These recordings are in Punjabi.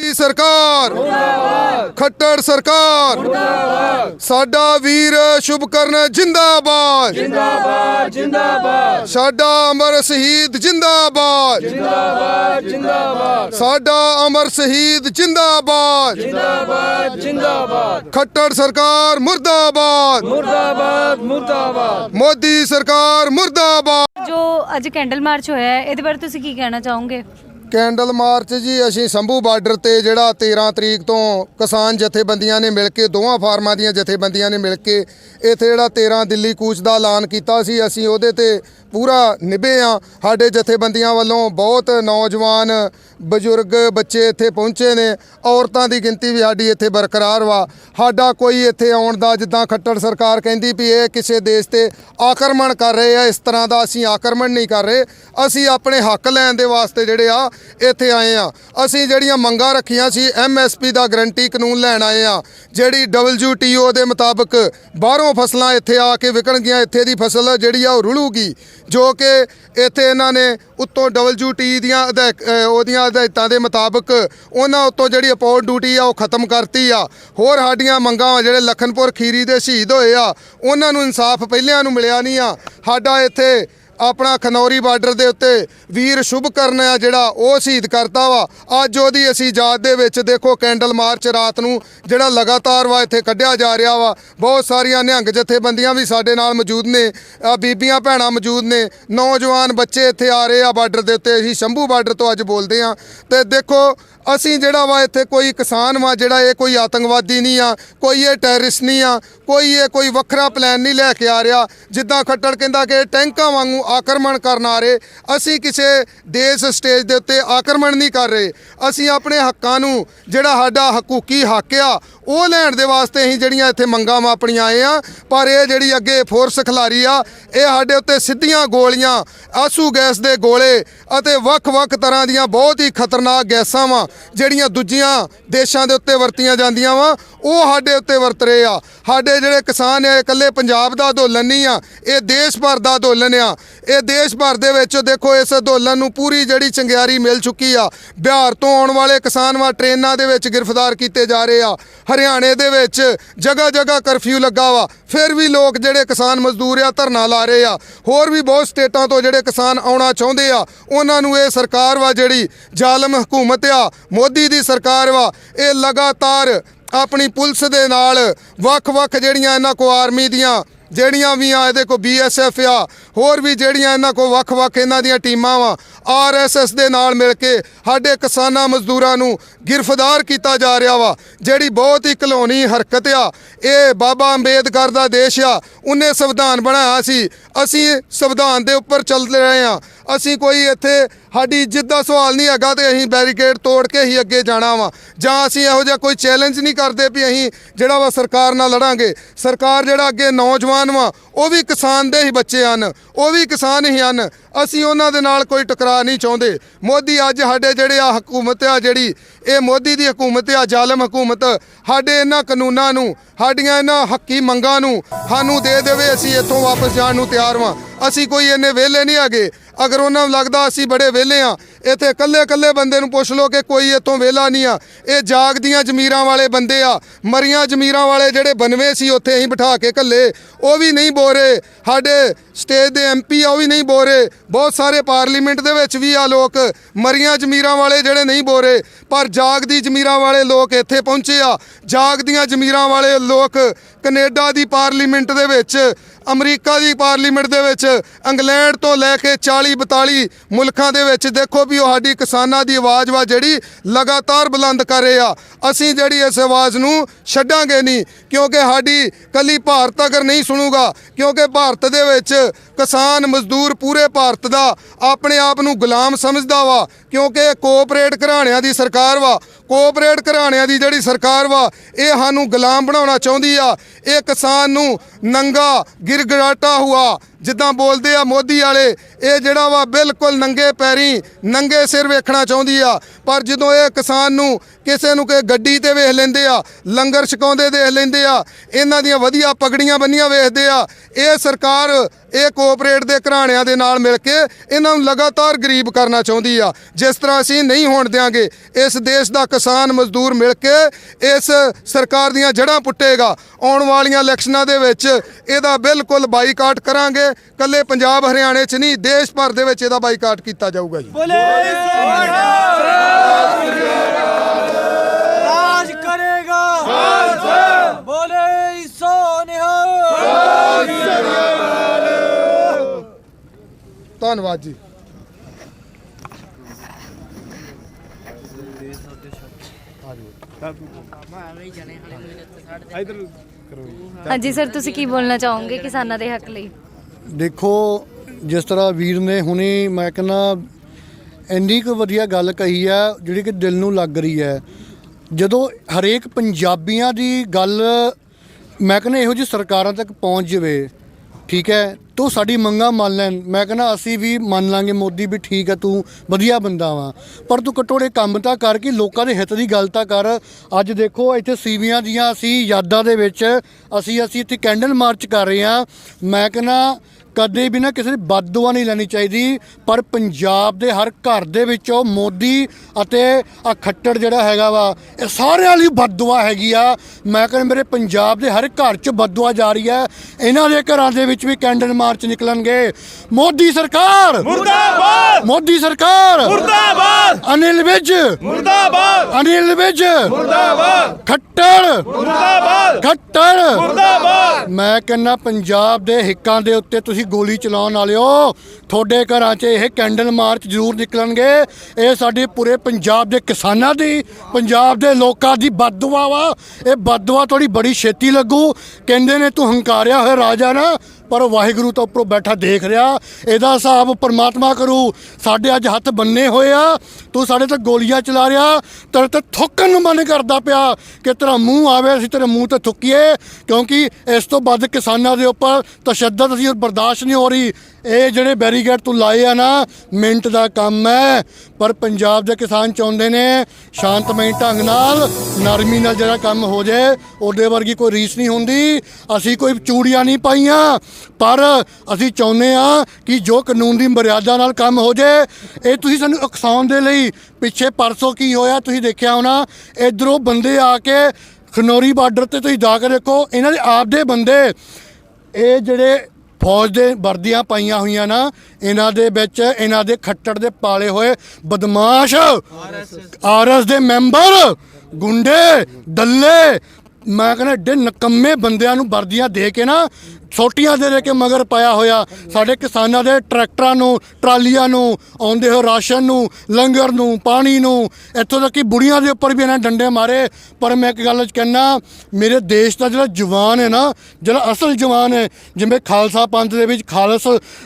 ਦੀ ਸਰਕਾਰ। ਮੁਰਦਾਬਾਦ ਖੱਟੜ ਸਰਕਾਰ। ਮੁਰਦਾਬਾਦ ਸਾਡਾ ਵੀਰ ਸ਼ੁਭਕਰਨ ਜਿੰਦਾਬਾਦ। ਜਿੰਦਾਬਾਦ ਜਿੰਦਾਬਾਦ। ਸਾਡਾ ਅਮਰ ਸ਼ਹੀਦ ਜਿੰਦਾਬਾਦ। ਜਿੰਦਾਬਾਦ ਜਿੰਦਾਬਾਦ। ਸਾਡਾ ਅਮਰ ਸ਼ਹੀਦ ਜਿੰਦਾਬਾਦ। ਜਿੰਦਾਬਾਦ ਜਿੰਦਾਬਾਦ। ਖੱਟੜ ਸਰਕਾਰ ਮੁਰਦਾਬਾਦ। ਮੁਰਦਾਬਾਦ ਮੁਰਦਾਬਾਦ। ਮੋਦੀ ਸਰਕਾਰ ਮੁਰਦਾਬਾਦ। ਜੋ ਅੱਜ ਕੈਂਡਲ ਮਾਰਚ ਹੋਇਆ ਹੈ ਇਹਦੇ ਬਾਰੇ ਤੁਸੀਂ ਕੀ ਕਹਿਣਾ ਚਾਹੋਗੇ? ਕੈਂਡਲ ਮਾਰਚ ਜੀ, ਅਸੀਂ ਸੰਭੂ ਬਾਰਡਰ ਤੇ ਜਿਹੜਾ 13 ਤਰੀਕ ਤੋਂ ਕਿਸਾਨ ਜਥੇਬੰਦੀਆਂ ਨੇ ਮਿਲ ਕੇ, ਦੋਵਾਂ ਫਾਰਮਾਂ ਦੀਆਂ ਜਥੇਬੰਦੀਆਂ ਨੇ ਮਿਲ ਕੇ ਇੱਥੇ ਜਿਹੜਾ 13 ਦਿੱਲੀ ਕੂਚ ਦਾ ਐਲਾਨ ਕੀਤਾ ਸੀ, ਅਸੀਂ ਉਹਦੇ ਤੇ ਪੂਰਾ ਨਿਭੇ ਆ ਸਾਡੇ ਜਥੇਬੰਦੀਆਂ ਵੱਲੋਂ ਬਹੁਤ ਨੌਜਵਾਨ ਬਜ਼ੁਰਗ ਬੱਚੇ ਇੱਥੇ ਪਹੁੰਚੇ ਨੇ, ਔਰਤਾਂ ਦੀ ਗਿਣਤੀ ਵੀ ਸਾਡੀ ਇੱਥੇ ਬਰਕਰਾਰ ਵਾ। ਸਾਡਾ ਕੋਈ ਇੱਥੇ ਆਉਣ ਦਾ, ਜਿੱਦਾਂ ਖੱਟੜ ਸਰਕਾਰ ਕਹਿੰਦੀ ਵੀ ਇਹ ਕਿਸੇ ਦੇਸ਼ ਤੇ ਆਕਰਮਣ ਕਰ ਰਹੇ ਆ, ਇਸ ਤਰ੍ਹਾਂ ਦਾ ਅਸੀਂ ਆਕਰਮਣ ਨਹੀਂ ਕਰ ਰਹੇ। ਅਸੀਂ ਆਪਣੇ ਹੱਕ ਲੈਣ ਦੇ ਵਾਸਤੇ ਜਿਹੜੇ ਆ, ਇੱਥੇ ਆਏ ਆ। ਅਸੀਂ ਜਿਹੜੀਆਂ ਮੰਗਾਂ ਰੱਖੀਆਂ ਸੀ ਐਮਐਸਪੀ ਦਾ ਗਰੰਟੀ ਕਾਨੂੰਨ ਲੈਣ ਆਏ ਆ। ਜਿਹੜੀ WTO ਦੇ ਮੁਤਾਬਕ ਬਾਹਰੋਂ ਫਸਲਾਂ ਇੱਥੇ ਆ ਕੇ ਵਿਕਣਗੀਆਂ, ਇੱਥੇ ਦੀ ਫਸਲ ਜਿਹੜੀ ਆ ਉਹ ਰੁਲੂਗੀ। ਜੋ ਕਿ ਇੱਥੇ ਇਹਨਾਂ ਨੇ ਉੱਤੋਂ WTO ਦੀਆਂ ਅਧਿਕ- ਉਹਦੀਆਂ ਹਦਾਇਤਾਂ ਦੇ ਮੁਤਾਬਕ ਉਹਨਾਂ ਉੱਤੋਂ ਜਿਹੜੀ ਅਪੋਰਟ ਡਿਊਟੀ ਆ ਉਹ ਖਤਮ ਕਰਤੀ ਆ। ਹੋਰ ਸਾਡੀਆਂ ਮੰਗਾਂ ਵਾ ਜਿਹੜੇ ਲਖਨਪੁਰ ਖੀਰੀ ਦੇ ਸ਼ਹੀਦ ਹੋਏ ਆ, ਉਹਨਾਂ ਨੂੰ ਇਨਸਾਫ ਪਹਿਲਿਆਂ ਨੂੰ ਮਿਲਿਆ ਨਹੀਂ ਆ। ਸਾਡਾ ਇੱਥੇ ਆਪਣਾ ਖਨੌਰੀ ਬਾਰਡਰ ਦੇ ਉੱਤੇ ਵੀਰ ਸ਼ੁਭਕਰਨ ਆ ਜਿਹੜਾ ਉਹ ਸ਼ਹੀਦ ਕਰਤਾ ਵਾ। ਅੱਜ ਉਹਦੀ ਅਸੀਂ ਯਾਦ ਦੇ ਵਿੱਚ ਦੇਖੋ ਕੈਂਡਲ ਮਾਰਚ ਰਾਤ ਨੂੰ ਜਿਹੜਾ ਲਗਾਤਾਰ ਵਾ ਇੱਥੇ ਕੱਢਿਆ ਜਾ ਰਿਹਾ ਵਾ। ਬਹੁਤ ਸਾਰੀਆਂ ਨਿਹੰਗ ਜਥੇਬੰਦੀਆਂ ਵੀ ਸਾਡੇ ਨਾਲ ਮੌਜੂਦ ਨੇ ਬੀਬੀਆਂ ਭੈਣਾਂ ਮੌਜੂਦ ਨੇ। ਨੌਜਵਾਨ ਬੱਚੇ ਇੱਥੇ ਆ ਰਹੇ ਆ ਬਾਰਡਰ ਦੇ ਉੱਤੇ। ਅਸੀਂ ਸ਼ੰਭੂ ਬਾਰਡਰ ਤੋਂ ਅੱਜ ਬੋਲਦੇ ਆ ਤੇ ਦੇਖੋ ਅਸੀਂ ਜਿਹੜਾ ਵਾ ਇੱਥੇ ਕੋਈ ਕਿਸਾਨ ਵਾ ਜਿਹੜਾ ਇਹ ਕੋਈ ਆਤੰਕਵਾਦੀ ਨਹੀਂ ਆ, ਕੋਈ ਇਹ ਟੈਰਰਿਸਟ ਨਹੀਂ ਆ, ਕੋਈ ਇਹ ਕੋਈ ਵੱਖਰਾ ਪਲਾਨ ਨਹੀਂ ਲੈ ਕੇ ਆ ਰਿਹਾ। ਜਿੱਦਾਂ ਖੱਟੜ ਕਹਿੰਦਾ ਕਿ ਟੈਂਕਾਂ ਵਾਂਗੂ ਆਕਰਮਣ ਕਰਨ ਆ ਰਹੇ। ਅਸੀਂ ਕਿਸੇ ਦੇਸ਼ ਸਟੇਜ ਦੇ ਉੱਤੇ ਆਕਰਮਣ ਨਹੀਂ ਕਰ ਰਹੇ। ਅਸੀਂ ਆਪਣੇ ਹੱਕਾਂ ਨੂੰ, ਜਿਹੜਾ ਸਾਡਾ ਹਕੂਕੀ ਹੱਕ ਆ, ਉਹ ਲੈਣ ਦੇ ਵਾਸਤੇ ਅਸੀਂ ਜਿਹੜੀਆਂ ਇੱਥੇ ਮੰਗਾਂ ਵਾ ਆਪਣੀਆਂ ਆਏ ਆ। ਪਰ ਇਹ ਜਿਹੜੀ ਅੱਗੇ ਫੋਰਸ ਖਿਲਾਰੀ ਆ, ਇਹ ਸਾਡੇ ਉੱਤੇ ਸਿੱਧੀਆਂ ਗੋਲੀਆਂ, ਆਸੂ ਗੈਸ ਦੇ ਗੋਲੇ ਅਤੇ ਵੱਖ-ਵੱਖ ਤਰ੍ਹਾਂ ਦੀਆਂ ਬਹੁਤ ਹੀ ਖਤਰਨਾਕ ਗੈਸਾਂ ਵਾ, ਜਿਹੜੀਆਂ ਦੂਜੀਆਂ ਦੇਸ਼ਾਂ ਦੇ ਉੱਤੇ ਵਰਤੀਆਂ ਜਾਂਦੀਆਂ ਵਾ, ਉਹ ਸਾਡੇ ਉੱਤੇ ਵਰਤ ਰਹੇ ਆ। ਸਾਡੇ ਜਿਹੜੇ ਕਿਸਾਨ ਆ, ਇਹ ਇਕੱਲੇ ਪੰਜਾਬ ਦਾ ਅੰਦੋਲਨ ਨਹੀਂ ਆ, ਇਹ ਦੇਸ਼ ਭਰ ਦਾ ਅੰਦੋਲਨ ਆ। ਇਹ ਦੇਸ਼ ਭਰ ਦੇ ਵਿੱਚ ਦੇਖੋ ਇਸ ਅੰਦੋਲਨ ਨੂੰ ਪੂਰੀ ਜਿਹੜੀ ਚੰਗਿਆਰੀ ਮਿਲ ਚੁੱਕੀ ਆ। ਬਿਹਾਰ ਤੋਂ ਆਉਣ ਵਾਲੇ ਕਿਸਾਨ ਵਾ ਟ੍ਰੇਨਾਂ ਦੇ ਵਿੱਚ ਗ੍ਰਿਫਤਾਰ ਕੀਤੇ ਜਾ ਰਹੇ ਆ। ਹਰਿਆਣੇ ਦੇ ਵਿੱਚ ਜਗ੍ਹਾ ਜਗ੍ਹਾ ਕਰਫਿਊ ਲੱਗਾ ਵਾ। ਫਿਰ ਵੀ ਲੋਕ ਜਿਹੜੇ ਕਿਸਾਨ ਮਜ਼ਦੂਰ ਆ, ਧਰਨਾ ਲਾ ਰਹੇ ਆ। ਹੋਰ ਵੀ ਬਹੁਤ ਸਟੇਟਾਂ ਤੋਂ ਜਿਹੜੇ ਕਿਸਾਨ ਆਉਣਾ ਚਾਹੁੰਦੇ ਆ, ਉਹਨਾਂ ਨੂੰ ਇਹ ਸਰਕਾਰ ਵਾ ਜਿਹੜੀ ਜ਼ਾਲਮ ਹਕੂਮਤ ਆ, ਮੋਦੀ ਦੀ ਸਰਕਾਰ ਵਾ, ਇਹ ਲਗਾਤਾਰ ਆਪਣੀ ਪੁਲਿਸ ਦੇ ਨਾਲ ਵੱਖ-ਵੱਖ ਜਿਹੜੀਆਂ ਇਹਨਾਂ ਕੋ ਆਰਮੀ ਦੀਆਂ ਜਿਹੜੀਆਂ ਵੀ ਆ, ਇਹਦੇ ਕੋ ਬੀਐਸਐਫ ਆ, ਹੋਰ ਵੀ ਜਿਹੜੀਆਂ ਇਹਨਾਂ ਕੋ ਵੱਖ-ਵੱਖ ਇਹਨਾਂ ਦੀਆਂ ਟੀਮਾਂ ਵਾ ਆਰਐਸਐਸ ਦੇ ਨਾਲ ਮਿਲ ਕੇ ਸਾਡੇ ਕਿਸਾਨਾਂ ਮਜ਼ਦੂਰਾਂ ਨੂੰ ਗ੍ਰਿਫਤਾਰ ਕੀਤਾ ਜਾ ਰਿਹਾ ਵਾ, ਜਿਹੜੀ ਬਹੁਤ ਹੀ ਘਲੋਨੀ ਹਰਕਤ ਆ। ਇਹ ਬਾਬਾ ਅੰਬੇਦਕਰ ਦਾ ਦੇਸ਼ ਆ, ਉਹਨੇ ਸੰਵਿਧਾਨ ਬਣਾਇਆ ਸੀ, ਅਸੀਂ ਸੰਵਿਧਾਨ ਦੇ ਉੱਪਰ ਚੱਲਦੇ ਰਹੇ ਆ, ਅਸੀਂ ਕੋਈ ਇੱਥੇ ਸਾਡੀ ਇੱਜ਼ਤ ਦਾ ਸਵਾਲ ਨਹੀਂ ਹੈਗਾ ਤੇ ਅਸੀਂ ਬੈਰੀਕੇਡ ਤੋੜ ਕੇ ਹੀ ਅੱਗੇ ਜਾਣਾ ਵਾ। ਜਾਂ ਅਸੀਂ ਇਹੋ ਜਿਹਾ ਕੋਈ ਚੈਲੰਜ ਨਹੀਂ ਕਰਦੇ ਵੀ ਅਸੀਂ ਜਿਹੜਾ ਵਾ ਸਰਕਾਰ ਨਾਲ ਲੜਾਂਗੇ। ਸਰਕਾਰ ਜਿਹੜਾ ਅੱਗੇ ਨੌਜਵਾਨ ਵਾ, ਉਹ ਵੀ ਕਿਸਾਨ ਦੇ ਹੀ ਬੱਚੇ ਹਨ, ਉਹ ਵੀ ਕਿਸਾਨ ਹੀ ਹਨ। ਅਸੀਂ ਉਹਨਾਂ ਦੇ ਨਾਲ ਕੋਈ ਟਕਰਾਅ ਨਹੀਂ ਚਾਹੁੰਦੇ। ਮੋਦੀ ਅੱਜ ਸਾਡੇ ਜਿਹੜੇ ਆ ਹਕੂਮਤ ਆ, ਜਿਹੜੀ ਇਹ ਮੋਦੀ ਦੀ ਹਕੂਮਤ ਆ, ਜ਼ਾਲਮ ਹਕੂਮਤ, ਸਾਡੇ ਇਹਨਾਂ ਕਾਨੂੰਨਾਂ ਨੂੰ, ਸਾਡੀਆਂ ਇਹਨਾਂ ਹੱਕੀ ਮੰਗਾਂ ਨੂੰ ਸਾਨੂੰ ਦੇ ਦੇਵੇ, ਅਸੀਂ ਇੱਥੋਂ ਵਾਪਸ ਜਾਣ ਨੂੰ ਤਿਆਰ ਵਾਂ। ਅਸੀਂ ਕੋਈ ਇੰਨੇ ਵਿਹਲੇ ਨਹੀਂ ਹੈਗੇ। ਅਗਰ ਉਹਨਾਂ ਨੂੰ ਲੱਗਦਾ ਅਸੀਂ ਬੜੇ ਵਿਹਲੇ ਆ ਇੱਥੇ ਇਕੱਲੇ ਇਕੱਲੇ ਬੰਦੇ ਨੂੰ ਪੁੱਛ ਲਓ ਕਿ ਕੋਈ ਇੱਥੋਂ ਵਿਹਲਾ ਨਹੀਂ ਆ। ਇਹ ਜਾਗਦੀਆਂ ਜ਼ਮੀਰਾਂ ਵਾਲੇ ਬੰਦੇ ਆ, ਮਰੀਆਂ ਜ਼ਮੀਰਾਂ ਵਾਲੇ ਜਿਹੜੇ ਬਨਵੇ ਸੀ ਉੱਥੇ ਅਸੀਂ ਬਿਠਾ ਕੇ ਇਕੱਲੇ ਉਹ ਵੀ ਨਹੀਂ ਬੋਰੇ। ਸਾਡੇ ਸਟੇਜ ਦੇ ਐਮਪੀ ਆ, ਉਹ ਵੀ ਨਹੀਂ ਬੋਰੇ। ਬਹੁਤ ਸਾਰੇ ਪਾਰਲੀਮੈਂਟ ਦੇ ਵਿੱਚ ਵੀ ਆ ਲੋਕ, ਮਰੀਆਂ ਜ਼ਮੀਰਾਂ ਵਾਲੇ ਜਿਹੜੇ ਨਹੀਂ ਬੋਰੇ। ਪਰ ਜਾਗਦੀ ਜ਼ਮੀਰਾਂ ਵਾਲੇ ਲੋਕ ਇੱਥੇ ਪਹੁੰਚੇ ਆ। ਜਾਗਦੀਆਂ ਜ਼ਮੀਰਾਂ ਵਾਲੇ ਲੋਕ ਕੈਨੇਡਾ ਦੀ ਪਾਰਲੀਮੈਂਟ ਦੇ ਵਿੱਚ ਅਮਰੀਕਾ ਦੀ ਪਾਰਲੀਮੈਂਟ ਦੇ ਵਿੱਚ, ਇੰਗਲੈਂਡ ਤੋਂ ਲੈ ਕੇ 40 42 ਮੁਲਕਾਂ ਦੇ ਵਿੱਚ, ਦੇਖੋ ਵੀ ਉਹ ਸਾਡੀ ਕਿਸਾਨਾਂ ਦੀ ਆਵਾਜ਼ ਵਾ ਜਿਹੜੀ ਲਗਾਤਾਰ ਬੁਲੰਦ ਕਰ ਰਹੇ ਆ। ਅਸੀਂ ਜਿਹੜੀ ਇਸ ਆਵਾਜ਼ ਨੂੰ ਛੱਡਾਂਗੇ ਨਹੀਂ, ਕਿਉਂਕਿ ਸਾਡੀ ਕੱਲੀ ਭਾਰਤ ਅਗਰ ਨਹੀਂ ਸੁਣੂਗਾ, ਕਿਉਂਕਿ ਭਾਰਤ ਦੇ ਵਿੱਚ ਕਿਸਾਨ ਮਜ਼ਦੂਰ ਪੂਰੇ ਭਾਰਤ ਦਾ ਆਪਣੇ ਆਪ ਨੂੰ ਗੁਲਾਮ ਸਮਝਦਾ ਵਾ, ਕਿਉਂਕਿ ਇਹ ਕੋਆਪਰੇਟ ਘਰਾਣਿਆਂ ਦੀ ਸਰਕਾਰ ਵਾ। ਕੋਆਪਰੇਟ ਘਰਾਣਿਆਂ ਦੀ ਜਿਹੜੀ ਸਰਕਾਰ ਵਾ, ਇਹ ਸਾਨੂੰ ਗੁਲਾਮ ਬਣਾਉਣਾ ਚਾਹੁੰਦੀ ਆ। ਇਹ ਕਿਸਾਨ ਨੂੰ ਨੰਗਾ ਗਿਰਗੜਾਟਾ ਹੁਆ। ਜਿੱਦਾਂ ਬੋਲਦੇ ਆ ਮੋਦੀ ਵਾਲੇ, ਇਹ ਜਿਹੜਾ ਵਾ ਬਿਲਕੁਲ ਨੰਗੇ ਪੈਰੀ, ਨੰਗੇ ਸਿਰ ਵੇਖਣਾ ਚਾਹੁੰਦੀ ਆ। ਪਰ ਜਦੋਂ ਇਹ ਕਿਸਾਨ ਨੂੰ ਕਿਸੇ ਨੂੰ ਕਿ ਗੱਡੀ ਤੇ ਵੇਖ ਲੈਂਦੇ ਆ, ਲੰਗਰ ਛਕਾਉਂਦੇ ਦੇਖ ਲੈਂਦੇ ਆ, ਇਹਨਾਂ ਦੀਆਂ ਵਧੀਆ ਪਗੜੀਆਂ ਬੰਨੀਆਂ ਵੇਖਦੇ ਆ, ਇਹ ਸਰਕਾਰ ਇਹ ਕੋਆਪਰੇਟ ਦੇ ਘਰਾਣਿਆਂ ਦੇ ਨਾਲ ਮਿਲ ਕੇ ਇਹਨਾਂ ਨੂੰ ਲਗਾਤਾਰ ਗਰੀਬ ਕਰਨਾ ਚਾਹੁੰਦੀ ਆ। ਜਿਸ ਤਰ੍ਹਾਂ ਅਸੀਂ ਨਹੀਂ ਹੋਣ ਦਿਆਂਗੇ, ਇਸ ਦੇਸ਼ ਦਾ ਕਿਸਾਨ ਮਜ਼ਦੂਰ ਮਿਲ ਕੇ ਇਸ ਸਰਕਾਰ ਦੀਆਂ ਜੜ੍ਹਾਂ ਪੁੱਟੇਗਾ। ਆਉਣ ਵਾਲੀਆਂ ਇਲੈਕਸ਼ਨਾਂ ਦੇ ਵਿੱਚ ਇਹਦਾ ਬਿਲਕੁਲ ਬਾਈਕਾਟ ਕਰਾਂਗੇ ਕੱਲੇ ਪੰਜਾਬ ਹਰਿਆਣੇ 'ਚ ਨਹੀਂ ਦੇਸ਼ ਭਰ ਦੇ ਵਿੱਚ ਇਹਦਾ ਬਾਈਕਾਟ ਕੀਤਾ ਜਾਊਗਾ ਜੀ। ਰਾਜ ਕਰੇਗਾ। ਬੋਲੇ ਸੋ ਨਿਹਾਲ। ਧੰਨਵਾਦ ਜੀ। ਹਾਂਜੀ ਸਰ ਤੁਸੀਂ ਕੀ ਬੋਲਣਾ ਚਾਹੋਗੇ ਕਿਸਾਨਾਂ ਦੇ ਹੱਕ ਲਈ? ਦੇਖੋ, ਜਿਸ ਤਰ੍ਹਾਂ ਵੀਰ ਨੇ ਹੁਣੇ ਮੈਂ ਕਹਿੰਦਾ, ਇੰਨੀ ਕੁ ਵਧੀਆ ਗੱਲ ਕਹੀ ਹੈ, ਜਿਹੜੀ ਕਿ ਦਿਲ ਨੂੰ ਲੱਗ ਰਹੀ ਹੈ। ਜਦੋਂ ਹਰੇਕ ਪੰਜਾਬੀਆਂ ਦੀ ਗੱਲ ਮੈਂ ਕਹਿੰਦਾ ਇਹੋ ਜਿਹੀ ਸਰਕਾਰਾਂ ਤੱਕ ਪਹੁੰਚ ਜਾਵੇ ਠੀਕ ਹੈ? ਤੋ ਸਾਡੀ ਮੰਗਾਂ ਮੰਨ ਲੈਣ। ਮੈਂ ਕਹਿੰਦਾ, ਅਸੀਂ ਵੀ ਮੰਨ ਲਾਂਗੇ, ਮੋਦੀ ਵੀ ਠੀਕ ਹੈ, ਤੂੰ ਵਧੀਆ ਬੰਦਾ ਵਾ। ਪਰ ਤੂੰ ਕਟੋੜੇ ਕੰਮ ਤਾਂ ਕਰ ਕਿ ਲੋਕਾਂ ਦੇ ਹਿੱਤ ਦੀ ਗੱਲ ਤਾਂ ਕਰ। ਅੱਜ ਦੇਖੋ, ਇੱਥੇ ਸੀਵੀਆਂ ਦੀਆਂ ਅਸੀਂ ਯਾਦਾਂ ਦੇ ਵਿੱਚ ਅਸੀਂ ਅਸੀਂ ਇੱਥੇ ਕੈਂਡਲ ਮਾਰਚ ਕਰ ਰਹੇ ਹਾਂ। ਮੈਂ ਕਹਿੰਦਾ ਕਦੇ ਵੀ ਨਾ ਕਿਸੇ ਦੀ ਬਦਦੁਆ ਨਹੀਂ ਲੈਣੀ ਚਾਹੀਦੀ ਪਰ ਪੰਜਾਬ ਦੇ ਹਰ ਘਰ ਦੇ ਵਿੱਚੋਂ ਮੋਦੀ ਅਤੇ ਆ ਖੱਟੜ ਜਿਹੜਾ ਹੈਗਾ ਵਾ ਇਹ ਸਾਰਿਆਂ ਲਈ ਬਦਦੁਆ ਹੈਗੀ ਆ। ਮੈਂ ਕਹਿੰਦਾ ਮੇਰੇ ਪੰਜਾਬ ਦੇ ਹਰ ਘਰ 'ਚ ਬਦਦੁਆ ਜਾ ਰਹੀ ਹੈ ਇਹਨਾਂ ਦੇ ਘਰਾਂ ਦੇ ਵਿੱਚ ਵੀ ਕੈਂਡਲ ਮਾਰਚ ਨਿਕਲਣਗੇ। ਮੋਦੀ ਸਰਕਾਰ! ਮੁਰਦਾਬਾਦ! ਮੋਦੀ ਸਰਕਾਰ! ਮੁਰਦਾਬਾਦ! ਅਨਿਲ ਵਿਜ! ਮੁਰਦਾਬਾਦ! ਅਨਿਲ ਵਿਜ! ਮੁਰਦਾਬਾਦ! ਖੱਟੜ! ਮੁਰਦਾਬਾਦ! ਖੱਟੜ! ਮੁਰਦਾਬਾਦ! ਮੈਂ ਕਹਿੰਦਾ ਪੰਜਾਬ ਦੇ ਹਿੱਕਾਂ ਦੇ ਉੱਤੇ ਤੁਸੀਂ ਤੁਸੀਂ ਗੋਲੀ ਚਲਾਉਣ ਵਾਲਿਓ ਤੁਹਾਡੇ ਘਰਾਂ 'ਚ ਇਹ ਕੈਂਡਲ ਮਾਰਚ ਜ਼ਰੂਰ ਨਿਕਲਣਗੇ। ਇਹ ਸਾਡੇ ਪੂਰੇ ਪੰਜਾਬ ਦੇ ਕਿਸਾਨਾਂ ਦੀ, ਪੰਜਾਬ ਦੇ ਲੋਕਾਂ ਦੀ ਬਦਦੁਆ ਵਾ। ਇਹ ਬਦਦੁਆ ਤੁਹਾਡੀ ਬੜੀ ਛੇਤੀ ਲੱਗੂ। ਕਹਿੰਦੇ ਨੇ ਤੂੰ ਹੰਕਾਰਿਆ ਹੋਇਆ ਰਾਜਾ ਨਾ ਪਰ ਵਾਹਿਗੁਰੂ ਤਾਂ ਉੱਪਰੋਂ ਬੈਠਾ ਦੇਖ ਰਿਹਾ। ਇਹਦਾ ਹਿਸਾਬ ਪਰਮਾਤਮਾ ਕਰੂ। ਸਾਡੇ ਅੱਜ ਹੱਥ ਬੰਨੇ ਹੋਏ ਆ। ਤੂੰ ਸਾਡੇ ਤੇ ਗੋਲੀਆਂ ਚਲਾ ਰਿਹਾ। ਤੇਰੇ ਤੇ ਥੁੱਕਣ ਨੂੰ ਮਨ ਕਰਦਾ ਪਿਆ ਕਿ ਤੇਰਾ ਮੂੰਹ ਆਵੇ, ਅਸੀਂ ਤੇਰੇ ਮੂੰਹ ਤੇ ਥੁੱਕੀਏ। ਕਿਉਂਕਿ ਇਸ ਤੋਂ ਵੱਧ ਕਿਸਾਨਾਂ ਦੇ ਉੱਪਰ ਤਸ਼ੱਦਦ ਅਸੀਂ ਬਰਦਾਸ਼ਤ ਨਹੀਂ ਹੋ ਰਹੀ। ਇਹ ਜਿਹੜੇ ਬੈਰੀਗੇਡ ਤੂੰ ਲਾਏ ਆ ਨਾ, ਮਿੰਟ ਦਾ ਕੰਮ ਹੈ। ਪਰ ਪੰਜਾਬ ਦੇ ਕਿਸਾਨ ਚਾਹੁੰਦੇ ਨੇ ਸ਼ਾਂਤਮਈ ਢੰਗ ਨਾਲ, ਨਰਮੀ ਨਾਲ ਜਿਹੜਾ ਕੰਮ ਹੋ ਜਾਏ ਉਹਦੇ ਵਰਗੀ ਕੋਈ ਰੀਸ ਨਹੀਂ ਹੁੰਦੀ। ਅਸੀਂ ਕੋਈ ਚੂੜੀਆਂ ਨਹੀਂ ਪਾਈਆਂ, ਪਰ ਅਸੀਂ ਚਾਹੁੰਦੇ ਆ ਕਿ ਜੋ ਕਾਨੂੰਨ ਦੀ ਮਰਿਆਦਾ ਨਾਲ ਕੰਮ ਹੋ ਜਾਏ ਇਹ ਤੁਸੀਂ ਸਾਨੂੰ ਉਕਸਾਉਣ ਦੇ ਲਈ ਪਿੱਛੇ ਪਰਸੋਂ ਕੀ ਹੋਇਆ ਤੁਸੀਂ ਦੇਖਿਆ ਹੋਣਾ, ਇਧਰੋਂ ਬੰਦੇ ਆ ਕੇ ਖਨੌਰੀ ਬਾਰਡਰ ਤੇ ਤੁਸੀਂ ਜਾ ਕੇ ਦੇਖੋ, ਇਹਨਾਂ ਦੇ ਆਪਦੇ ਬੰਦੇ, ਇਹ ਜਿਹੜੇ ਫੌਜ ਦੇ ਵਰਦੀਆਂ ਪਾਈਆਂ ਹੋਈਆਂ ਨਾ ਇਹਨਾਂ ਦੇ ਵਿੱਚ ਇਹਨਾਂ ਦੇ ਖੱਟੜ ਦੇ ਪਾਲੇ ਹੋਏ ਬਦਮਾਸ਼ ਆਰਐਸ ਦੇ ਮੈਂਬਰ ਗੁੰਡੇ ਦੱਲੇ ਮੈਂ ਕਹਿੰਦਾ ਏਡੇ ਨਕੰਮੇ ਬੰਦਿਆਂ ਨੂੰ ਵਰਦੀਆਂ ਦੇ ਕੇ ਨਾ ਛੋਟੀਆਂ ਦੇ ਦੇ ਕੇ ਮਗਰ ਪਾਇਆ ਹੋਇਆ। ਸਾਡੇ ਕਿਸਾਨਾਂ ਦੇ ਟਰੈਕਟਰਾਂ ਨੂੰ, ਟਰਾਲੀਆਂ ਨੂੰ, ਆਉਂਦੇ ਹੋ ਰਾਸ਼ਨ ਨੂੰ, ਲੰਗਰ ਨੂੰ, ਪਾਣੀ ਨੂੰ, ਇੱਥੋਂ ਤੱਕ ਕਿ ਬੁੜੀਆਂ ਦੇ ਉੱਪਰ ਵੀ ਇਹਨਾਂ ਡੰਡੇ ਮਾਰੇ। ਪਰ ਮੈਂ ਇੱਕ ਗੱਲ ਕਹਿਣਾ ਮੇਰੇ ਦੇਸ਼ ਦਾ ਜਿਹੜਾ ਜਵਾਨ ਹੈ ਨਾ, ਜਿਹੜਾ ਅਸਲ ਜਵਾਨ ਹੈ, ਜਿਵੇਂ ਖਾਲਸਾ ਪੰਥ ਦੇ ਵਿੱਚ ਖਾਲਸ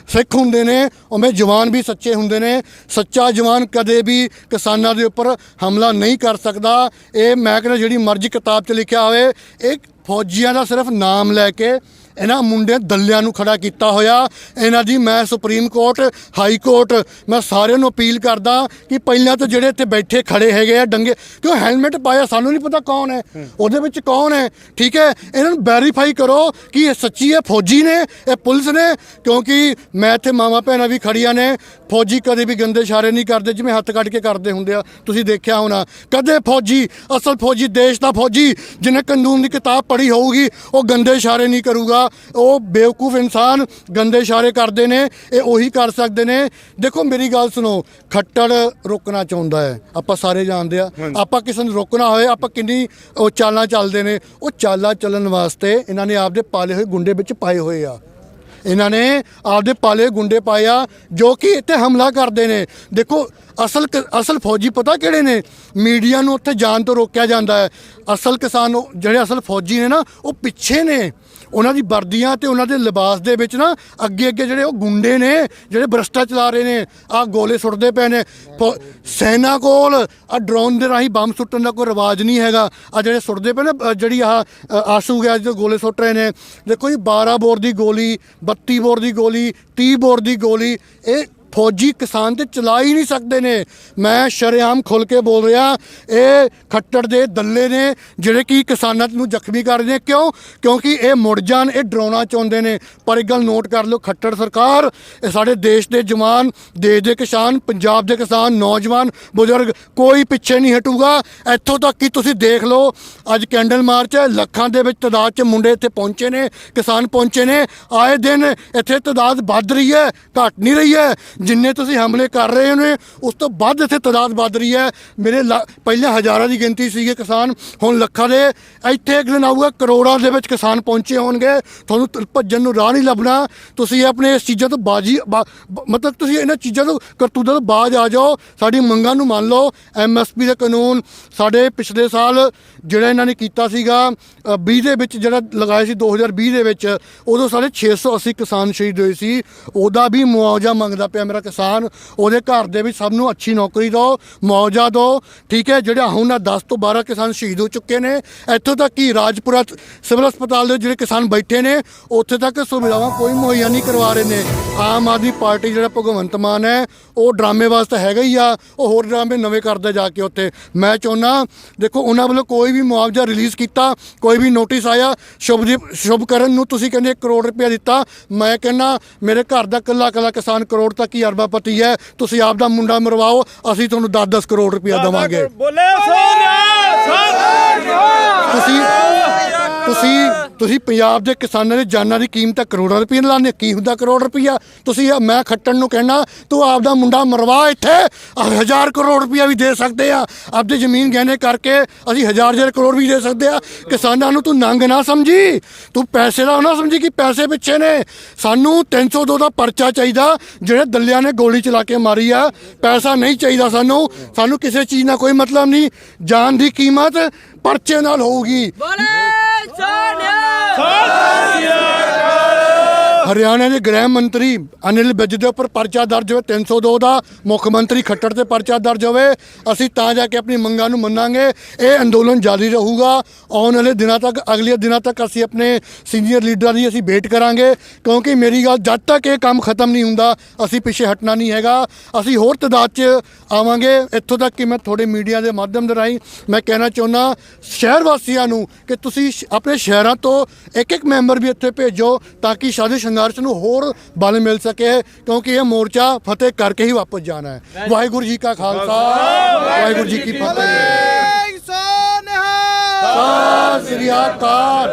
ਸਿੱਖ ਹੁੰਦੇ ਨੇ, ਉਵੇਂ ਜਵਾਨ ਵੀ ਸੱਚੇ ਹੁੰਦੇ ਨੇ। ਸੱਚਾ ਜਵਾਨ ਕਦੇ ਵੀ ਕਿਸਾਨਾਂ ਦੇ ਉੱਪਰ ਹਮਲਾ ਨਹੀਂ ਕਰ ਸਕਦਾ। ਇਹ ਮੈਂ ਕਹਿੰਦਾ ਜਿਹੜੀ ਮਰਜ਼ੀ ਕਿਤਾਬ 'ਚ ਲਿਖਿਆ ਹੋਵੇ ਇਹ ਫੌਜੀਆਂ ਦਾ ਸਿਰਫ ਨਾਮ ਲੈ ਕੇ ਇਹਨਾਂ ਮੁੰਡੇ ਦੱਲਿਆਂ ਨੂੰ ਖੜਾ ਕੀਤਾ ਹੋਇਆ। ਇਹਨਾਂ ਦੀ ਮੈਂ ਸੁਪਰੀਮ ਕੋਰਟ, ਹਾਈ ਕੋਰਟ, ਮੈਂ ਸਾਰਿਆਂ ਨੂੰ ਅਪੀਲ ਕਰਦਾ ਕਿ ਪਹਿਲਾਂ ਤਾਂ ਜਿਹੜੇ ਇੱਥੇ ਬੈਠੇ ਖੜੇ ਹੈਗੇ ਆ, ਡੰਗੇ, ਕਿਉਂ ਹੈਲਮਟ ਪਾਇਆ? ਸਾਨੂੰ ਨਹੀਂ ਪਤਾ ਕੌਣ ਹੈ। ਉਹਦੇ ਵਿੱਚ ਕੌਣ ਹੈ? ਠੀਕ ਹੈ? ਇਹਨਾਂ ਨੂੰ ਵੈਰੀਫਾਈ ਕਰੋ ਕਿ ਇਹ ਸੱਚੀ ਹੈ, ਫੌਜੀ ਨੇ, ਇਹ ਪੁਲਿਸ ਨੇ, ਕਿਉਂਕਿ ਮੈਂ ਇੱਥੇ ਮਾਵਾਂ ਭੈਣਾਂ ਵੀ ਖੜੀਆਂ ਨੇ। ਫੌਜੀ ਕਦੇ ਵੀ ਗੰਦੇ ਇਸ਼ਾਰੇ ਨਹੀਂ ਕਰਦੇ, ਜਿਵੇਂ ਹੱਥ ਕੱਢ ਕੇ ਕਰਦੇ ਹੁੰਦੇ ਆ। ਤੁਸੀਂ ਦੇਖਿਆ ਹੋਣਾ। ਕਦੇ ਫੌਜੀ, ਅਸਲ ਫੌਜੀ, ਦੇਸ਼ ਦਾ ਫੌਜੀ, ਜਿਹਨੇ ਕਾਨੂੰਨ ਦੀ ਕਿਤਾਬ ਪੜ੍ਹੀ ਹੋਊਗੀ, ਉਹ ਗੰਦੇ ਇਸ਼ਾਰੇ ਨਹੀਂ ਕਰੂਗਾ। ਉਹ ਬੇਵਕੂਫ ਇਨਸਾਨ ਗੰਦੇ ਇਸ਼ਾਰੇ ਕਰਦੇ ਨੇ ਇਹ ਉਹੀ ਕਰ ਸਕਦੇ ਨੇ। ਦੇਖੋ ਮੇਰੀ ਗੱਲ ਸੁਣੋ ਖੱਟੜ ਰੋਕਣਾ ਚਾਹੁੰਦਾ ਹੈ। ਆਪਾਂ ਸਾਰੇ ਜਾਣਦੇ ਆ। ਆਪਾਂ ਕਿਸੇ ਨੂੰ ਰੋਕਣਾ ਹੋਏ ਆਪਾਂ ਕਿੰਨੀ ਉਹ ਚਾਲਾਂ ਚੱਲਦੇ ਨੇ। ਉਹ ਚਾਲਾਂ ਚੱਲਣ ਵਾਸਤੇ ਇਹਨਾਂ ਨੇ ਆਪਦੇ ਪਾਲੇ ਹੋਏ ਗੁੰਡੇ ਵਿੱਚ ਪਾਏ ਹੋਏ ਆ। ਇਹਨਾਂ ਨੇ ਆਪਦੇ ਪਾਲੇ ਗੁੰਡੇ ਪਾਏ ਆ ਜੋ ਕਿ ਇੱਥੇ ਹਮਲਾ ਕਰਦੇ ਨੇ। ਦੇਖੋ ਅਸਲ ਅਸਲ ਫੌਜੀ ਪਤਾ ਕਿਹੜੇ ਨੇ? ਮੀਡੀਆ ਨੂੰ ਉੱਥੇ ਜਾਣ ਤੋਂ ਰੋਕਿਆ ਜਾਂਦਾ ਹੈ। ਅਸਲ ਕਿਸਾਨ ਜਿਹੜੇ ਅਸਲ ਫੌਜੀ ਨੇ ਨਾ ਉਹ ਪਿੱਛੇ ਨੇ। ਉਹਨਾਂ ਦੀ ਵਰਦੀਆਂ ਤੇ ਉਹਨਾਂ ਦੇ ਲਿਬਾਸ ਦੇ ਵਿੱਚ ਨਾ ਅੱਗੇ ਅੱਗੇ ਜਿਹੜੇ ਉਹ ਗੁੰਡੇ ਨੇ ਜਿਹੜੇ ਬਰਸਟਾ ਚਲਾ ਰਹੇ ਨੇ ਆ ਗੋਲੇ ਸੁੱਟਦੇ ਪਏ ਨੇ। ਪ ਸੈਨਾ ਕੋਲ ਆ ਡਰੋਨ ਦੇ ਰਾਹੀਂ ਬੰਬ ਸੁੱਟਣ ਦਾ ਕੋਈ ਰਿਵਾਜ ਨਹੀਂ ਹੈਗਾ। ਆ ਜਿਹੜੇ ਸੁੱਟਦੇ ਪਏ ਨੇ ਅ, ਜਿਹੜੀ ਆ ਆਸੂ ਗੈਸ ਦੇ ਗੋਲੇ ਸੁੱਟ ਰਹੇ ਨੇ। ਦੇਖੋ ਜੀ 12 ਬੋਰ ਦੀ ਗੋਲੀ 32 ਬੋਰ ਦੀ ਗੋਲੀ 30 ਬੋਰ ਦੀ ਗੋਲੀ ਇਹ ਫੌਜੀ ਕਿਸਾਨ ਤੇ ਚਲਾ ਹੀ ਨਹੀਂ ਸਕਦੇ ਨੇ। ਮੈਂ ਸ਼ਰੇਆਮ ਖੁੱਲ ਕੇ ਬੋਲ ਰਿਹਾ, ਇਹ ਖੱਟੜ ਦੇ ਦੱਲੇ ਨੇ, ਜਿਹੜੇ ਕਿ ਕਿਸਾਨਾਂ ਨੂੰ ਜ਼ਖਮੀ ਕਰ ਰਹੇ ਨੇ। ਕਿਉਂ? ਕਿਉਂਕਿ ਇਹ ਮੁੜ ਜਾਣ, ਇਹ ਡਰਾਉਣਾ ਚਾਹੁੰਦੇ ਨੇ। ਪਰ ਇੱਕ ਗੱਲ ਨੋਟ ਕਰ ਲਓ, ਖੱਟੜ ਸਰਕਾਰ, ਇਹ ਸਾਡੇ ਦੇਸ਼ ਦੇ ਜਵਾਨ, ਦੇਸ਼ ਦੇ ਕਿਸਾਨ, ਪੰਜਾਬ ਦੇ ਕਿਸਾਨ, ਨੌਜਵਾਨ, ਬਜ਼ੁਰਗ, ਕੋਈ ਪਿੱਛੇ ਨਹੀਂ ਹਟੂਗਾ। ਇੱਥੋਂ ਤੱਕ ਕਿ ਤੁਸੀਂ ਦੇਖ ਲਓ, ਅੱਜ ਕੈਂਡਲ ਮਾਰਚ ਹੈ, ਲੱਖਾਂ ਦੇ ਵਿੱਚ ਤਦਾਦ 'ਚ ਮੁੰਡੇ ਇੱਥੇ ਪਹੁੰਚੇ ਨੇ, ਕਿਸਾਨ ਪਹੁੰਚੇ ਨੇ। ਆਏ ਦਿਨ ਇੱਥੇ ਤਦਾਦ ਵੱਧ ਰਹੀ ਹੈ, ਘਟ ਨਹੀਂ ਰਹੀ ਹੈ। ਜਿੰਨੇ ਤੁਸੀਂ ਹਮਲੇ ਕਰ ਰਹੇ ਹੋ ਨੇ, ਉਸ ਤੋਂ ਵੱਧ ਇੱਥੇ ਤਦਾਦ ਵੱਧ ਰਹੀ ਹੈ। ਮੇਰੇ ਲਾ- ਪਹਿਲਾਂ ਹਜ਼ਾਰਾਂ ਦੀ ਗਿਣਤੀ ਸੀਗੇ ਕਿਸਾਨ, ਹੁਣ ਲੱਖਾਂ ਦੇ, ਇੱਥੇ ਇੱਕ ਦਿਨ ਆਊਗਾ, ਕਰੋੜਾਂ ਦੇ ਵਿੱਚ ਕਿਸਾਨ ਪਹੁੰਚੇ ਹੋਣਗੇ। ਤੁਹਾਨੂੰ ਭੱਜਣ ਨੂੰ ਰਾਹ ਨਹੀਂ ਲੱਭਣਾ। ਤੁਸੀਂ ਆਪਣੇ ਇਸ ਚੀਜ਼ਾਂ ਤੋਂ ਬਾਜੀ, ਬਾ- ਮਤਲਬ ਤੁਸੀਂ ਇਹਨਾਂ ਚੀਜ਼ਾਂ ਤੋਂ, ਕਰਤੂਤਾਂ ਤੋਂ ਬਾਜ ਆ ਜਾਓ। ਸਾਡੀ ਮੰਗਾਂ ਨੂੰ ਮੰਨ ਲਓ। ਐਮਐਸਪੀ ਦੇ ਕਾਨੂੰਨ ਸਾਡੇ ਪਿਛਲੇ ਸਾਲ ਜਿਹੜਾ ਇਹਨਾਂ ਨੇ ਕੀਤਾ ਸੀਗਾ ਅ, 20 ਦੇ ਵਿੱਚ ਜਿਹੜਾ ਲਗਾਇਆ ਸੀ 2020 ਦੇ ਵਿੱਚ ਉਦੋਂ ਸਾਡੇ 680 ਕਿਸਾਨ ਸ਼ਹੀਦ ਹੋਏ ਸੀ। ਉਹਦਾ ਵੀ ਮੁਆਵਜ਼ਾ ਮੰਗਦਾ ਪਿਆ ਮੇਰਾ ਕਿਸਾਨ। ਉਹਦੇ ਘਰ ਦੇ ਵਿੱਚ ਸਭ ਨੂੰ ਅੱਛੀ ਨੌਕਰੀ ਦਿਓ ਮੁਆਵਜ਼ਾ ਦਿਓ ਠੀਕ ਹੈ? ਜਿਹੜਾ ਹੁਣ ਨਾ 10 ਤੋਂ 12 ਕਿਸਾਨ ਸ਼ਹੀਦ ਹੋ ਚੁੱਕੇ ਨੇ ਇੱਥੋਂ ਤੱਕ ਕਿ ਰਾਜਪੁਰਾ ਸਿਵਲ ਹਸਪਤਾਲ ਦੇ ਜਿਹੜੇ ਕਿਸਾਨ ਬੈਠੇ ਨੇ ਉੱਥੇ ਤੱਕ ਸੁਵਿਧਾਵਾਂ ਕੋਈ ਮੁਹੱਈਆ ਨਹੀਂ ਕਰਵਾ ਰਹੇ ਨੇ। ਆਮ ਆਦਮੀ ਪਾਰਟੀ ਜਿਹੜਾ ਭਗਵੰਤ ਮਾਨ ਹੈ ਉਹ ਡਰਾਮੇ ਵਾਸਤੇ ਹੈਗਾ ਹੀ ਆ ਉਹ ਹੋਰ ਡਰਾਮੇ ਨਵੇਂ ਕਰਦਾ ਜਾ ਕੇ ਉੱਥੇ। ਮੈਂ ਚਾਹੁੰਦਾ ਦੇਖੋ ਉਹਨਾਂ ਵੱਲੋਂ ਕੋਈ ਵੀ ਮੁਆਵਜ਼ਾ ਰਿਲੀਜ਼ ਕੀਤਾ ਕੋਈ ਵੀ ਨੋਟਿਸ ਆਇਆ ਸ਼ੁਭਦੀਪ ਸ਼ੁਭਕਰਨ ਨੂੰ ਤੁਸੀਂ ਕਹਿੰਦੇ 1 ਕਰੋੜ ਰੁਪਇਆ ਦਿੱਤਾ। ਮੈਂ ਕਹਿੰਦਾ ਮੇਰੇ ਘਰ ਦਾ ਕੱਲਾ ਕੱਲਾ ਕਿਸਾਨ ਕਰੋੜ ਤੱਕ ਹੀ ਅਰਬਾਪਤੀ ਹੈ। ਤੁਸੀਂ ਆਪ ਦਾ ਮੁੰਡਾ ਮਰਵਾਓ ਅਸੀਂ ਤੁਹਾਨੂੰ 10-10 ਕਰੋੜ ਰੁਪਇਆ ਦੇਵਾਂਗੇ। ਬੋਲੇ ਸੋਨਿਆ ਤੁਸੀਂ ਤੁਸੀਂ ਤੁਸੀਂ ਪੰਜਾਬ ਦੇ ਕਿਸਾਨਾਂ ਦੇ ਜਾਨਾਂ ਦੀ ਕੀਮਤ ਹੈ ਕਰੋੜਾਂ ਰੁਪਏ ਲਾਣੇ ਕੀ ਹੁੰਦਾ ਕਰੋੜ ਰੁਪਈਆ? ਤੁਸੀਂ ਆ- ਮੈਂ ਖੱਟਣ ਨੂੰ ਕਹਿਣਾ, ਤੂੰ ਆਪਦਾ ਮੁੰਡਾ ਮਰਵਾ ਇੱਥੇ ਆ ਹਜ਼ਾਰ ਕਰੋੜ ਰੁਪਈਆ ਵੀ ਦੇ ਸਕਦੇ ਆ। ਆਪਦੀ ਜ਼ਮੀਨ ਗਹਿਣੇ ਕਰਕੇ ਅਸੀਂ ਹਜ਼ਾਰ ਹਜ਼ਾਰ ਕਰੋੜ ਵੀ ਦੇ ਸਕਦੇ ਆ। ਕਿਸਾਨਾਂ ਨੂੰ ਤੂੰ ਨੰਗ ਨਾ ਸਮਝੀ। ਤੂੰ ਪੈਸੇ ਦਾ ਨਾ ਸਮਝੀ ਕਿ ਪੈਸੇ ਪਿੱਛੇ ਨੇ। ਸਾਨੂੰ 302 ਦਾ ਪਰਚਾ ਚਾਹੀਦਾ, ਜਿਹੜੇ ਦੱਲਿਆਂ ਨੇ ਗੋਲੀ ਚਲਾ ਕੇ ਮਾਰੀ ਆ। ਪੈਸਾ ਨਹੀਂ ਚਾਹੀਦਾ ਸਾਨੂੰ। ਸਾਨੂੰ ਕਿਸੇ ਚੀਜ਼ ਨਾਲ ਕੋਈ ਮਤਲਬ ਨਹੀਂ। ਜਾਨ ਦੀ ਕੀਮਤ ਪਰਚੇ ਨਾਲ ਹੋਊਗੀ ਬੋਲੇ ਸੋਨਿਆ ਹਰਿਆਣਾ ਦੇ ਗ੍ਰਹਿ ਮੰਤਰੀ ਅਨਿਲ ਵਿਜ ਦੇ ਉੱਪਰ ਪਰਚਾ ਦਰਜ ਹੋਵੇ 302 ਦਾ ਮੁੱਖ ਮੰਤਰੀ ਖੱਟੜ ਤੇ ਪਰਚਾ ਦਰਜ ਹੋਵੇ, ਅਸੀਂ ਤਾਂ ਜਾ ਕੇ ਆਪਣੀ ਮੰਗਾਂ ਨੂੰ ਮੰਨਾਂਗੇ, ਇਹ ਅੰਦੋਲਨ ਜਾਰੀ ਰਹੂਗਾ। ਆਉਣ ਵਾਲੇ ਦਿਨਾਂ ਤੱਕ, ਅਗਲੇ ਦਿਨਾਂ ਤੱਕ ਅਸੀਂ ਆਪਣੇ ਸੀਨੀਅਰ ਲੀਡਰਾਂ ਦੀ ਅਸੀਂ ਵੇਟ ਕਰਾਂਗੇ, ਕਿਉਂਕਿ ਮੇਰੀ ਗੱਲ, ਜਦ ਤੱਕ ਇਹ ਕੰਮ ਖਤਮ ਨਹੀਂ ਹੁੰਦਾ, ਅਸੀਂ ਪਿੱਛੇ ਹਟਣਾ ਨਹੀਂ ਹੈਗਾ। ਅਸੀਂ ਹੋਰ ਤਦਾਦ 'ਚ ਆਵਾਂਗੇ। ਇੱਥੋਂ ਤੱਕ ਕਿ ਮੈਂ ਤੁਹਾਡੇ ਮੀਡੀਆ ਦੇ ਮਾਧਿਅਮ ਦੇ ਰਾਹੀਂ ਮੈਂ ਕਹਿਣਾ ਚਾਹੁੰਦਾ, ਸ਼ਹਿਰ ਵਾਸੀਆਂ ਨੂੰ ਕਿ ਤੁਸੀਂ ਆਪਣੇ ਸ਼ਹਿਰਾਂ ਤੋਂ ਇੱਕ ਇੱਕ ਮੈਂਬਰ ਵੀ ਇੱਥੇ ਭੇਜੋ, ਤਾਂ ਕਿ ਸਾਡੇ ਸੰਘਰਸ਼ ਨੂੰ ਹੋਰ ਬਲ ਮਿਲ ਸਕੇ ਕਿਉਂਕਿ ਇਹ ਮੋਰਚਾ ਫਤਿਹ ਕਰਕੇ ਹੀ ਵਾਪਸ ਜਾਣਾ ਹੈ। ਵਾਹਿਗੁਰੂ ਜੀ ਕਾ ਖਾਲਸਾ ਵਾਹਿਗੁਰੂ ਜੀ ਕੀ ਫਤਿਹ। ਸਤਿ ਸ੍ਰੀ ਅਕਾਲ।